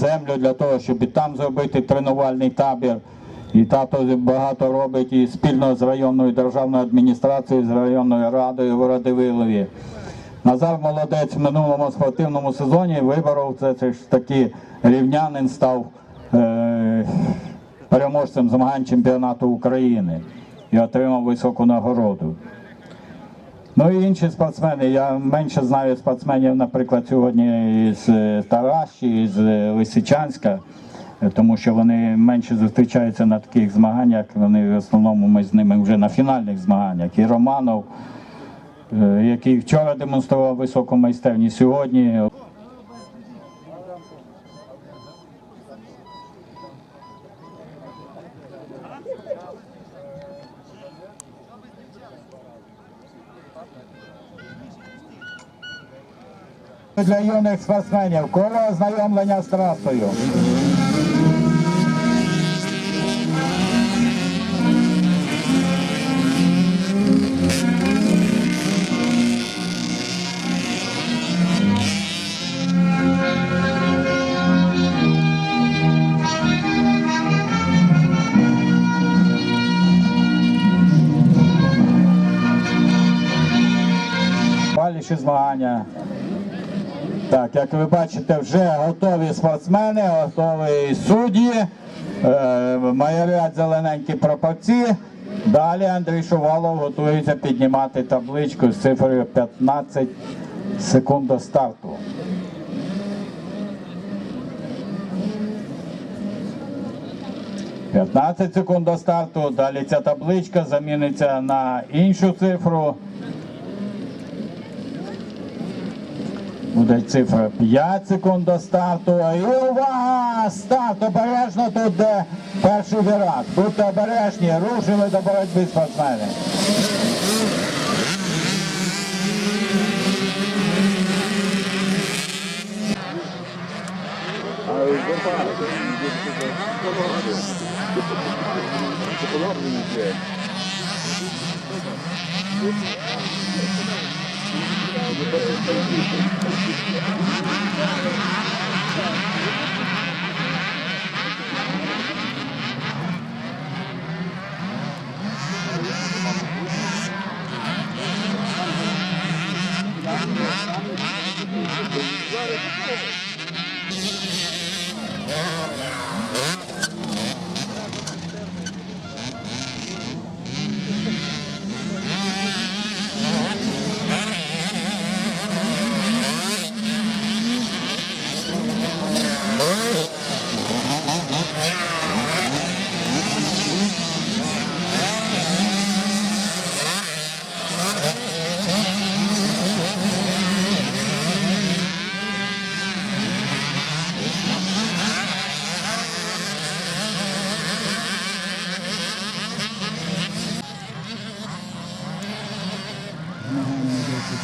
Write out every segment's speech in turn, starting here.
землю для того, щоб і там зробити тренувальний табір. І тато багато робить і спільно з районною державною адміністрацією, з районною радою в Радивилові. Назар молодець в минулому спортивному сезоні виборов це, це ж таки рівнянин став е, переможцем змагань чемпіонату України і отримав високу нагороду. Ну і інші спортсмени. Я менше знаю спортсменів, наприклад, сьогодні із е, Тараші, з Лисичанська, е, тому що вони менше зустрічаються на таких змаганнях. Вони в основному ми з ними вже на фінальних змаганнях. І Романов, е, який вчора демонстрував високу майстерність, сьогодні для юних спортсменів. Коло ознайомлення з трасою. Далі змагання. Так, як ви бачите, вже готові спортсмени, готові судді, е, майорять зелененькі прапорці. Далі Андрій Шувалов готується піднімати табличку з цифрою 15 секунд до старту. «15 секунд до старту. Далі ця табличка заміниться на іншу цифру. Буде цифра 5 секунд до старту. І увага! Старт! Обережно тут де перший вирак. Будьте обережні, рушили до боротьби спортсмени. Yeah.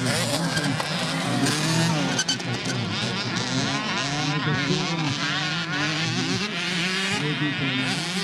Thank you.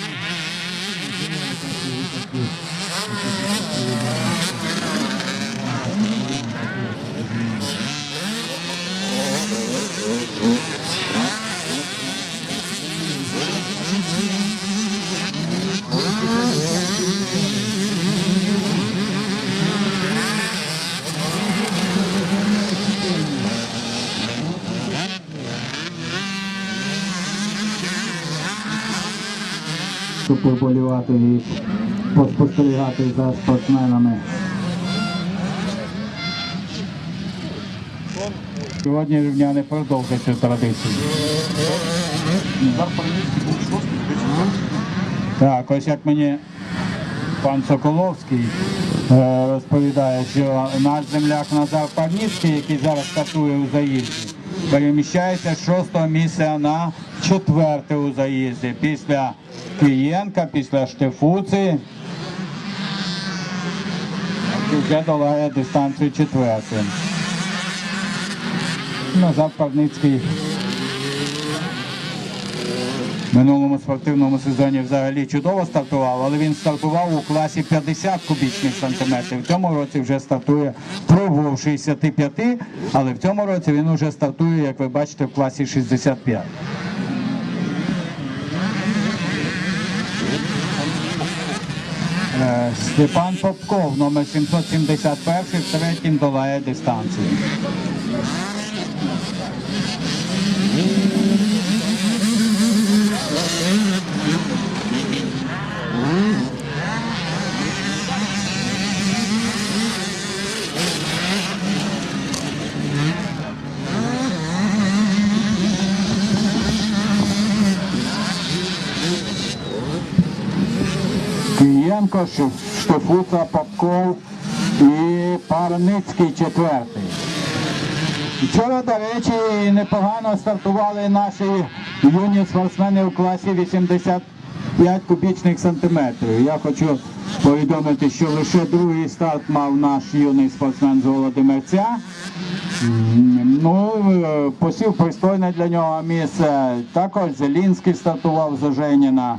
Щоб поболівати і поспостерігати за спортсменами. Сьогодні рівняни продовжують цю традицію. Так, ось як мені пан Соколовський е, розповідає, що наш земляк Назар Парніцький, який зараз стартує у заїзді, переміщається з шостого місця на четверте у заїзді. Після Києнка, після Штефуци. Вже долає дистанцію четвертим. Назар Парницький в минулому спортивному сезоні взагалі чудово стартував, але він стартував у класі 50 кубічних сантиметрів. В цьому році вже стартує, пробував 65, але в цьому році він вже стартує, як ви бачите, в класі 65. Степан Попков, номер 771, третім долає дистанцію. Києнко, Ш- Штефуца, Попков і Парницький четвертий. Вчора, до речі, непогано стартували наші юні спортсмени в класі 85 кубічних сантиметрів. Я хочу повідомити, що лише другий старт мав наш юний спортсмен з. Ну, посів пристойне для нього місце. Також Зелінський стартував з Оженіна.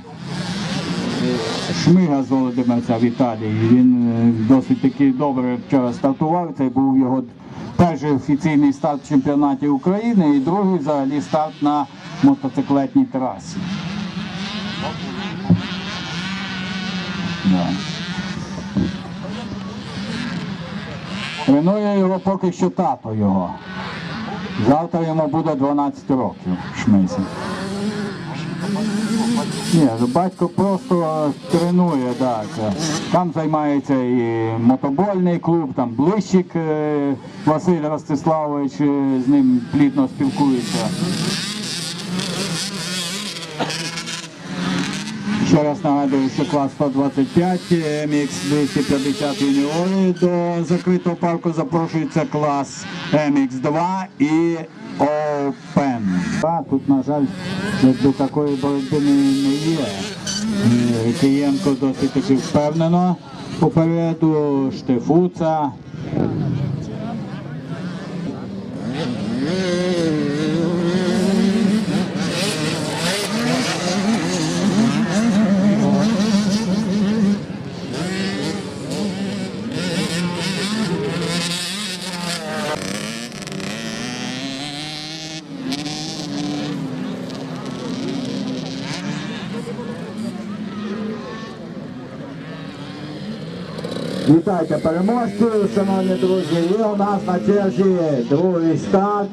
Шмига з Володимирця в Італії. Він е, досить таки добре вчора стартував. Це був його перший офіційний старт в чемпіонаті України і другий взагалі старт на мотоциклетній трасі. Да. Тренує його поки що тато його. Завтра йому буде 12 років Шмисі. Ні, ну, батько просто тренує, так. Там займається і мотобольний клуб, там блищик е, Василь Ростиславович е, з ним плідно спілкується. Ще раз нагадую, що клас 125, MX 250 юніори до закритого парку запрошується клас MX 2 і Open. Тут, на жаль, якби такої боротьби не, є. Києнко досить таки впевнено попереду, Штефуца. Вітайте переможців, шановні друзі. І у нас на черзі другий старт.